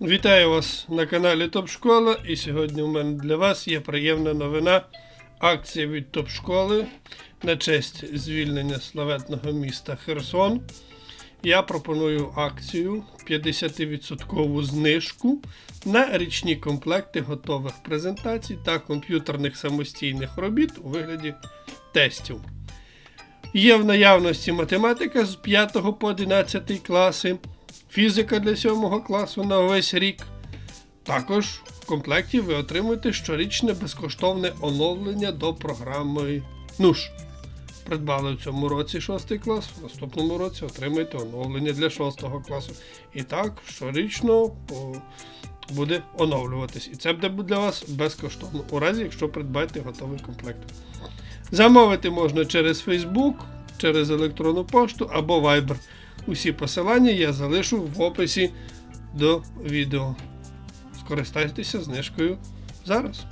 Вітаю вас на каналі Топ Школа. І сьогодні у мене для вас є приємна новина. Акція від Топ Школи на честь звільнення славетного міста Херсон. Я пропоную акцію 50% знижку на річні комплекти готових презентацій та комп'ютерних самостійних робіт у вигляді тестів. Є в наявності математика з 5 по 11 класи, фізика для 7 класу на весь рік. Також в комплекті ви отримуєте щорічне безкоштовне оновлення до програми НУШ. Придбали в цьому році 6 клас, в наступному році отримаєте оновлення для 6 класу. І так, щорічно буде оновлюватись. І це буде для вас безкоштовно, у разі, якщо придбаєте готовий комплект. Замовити можна через Facebook, через електронну пошту або Viber. Усі посилання я залишу в описі до відео. Скористайтеся знижкою зараз.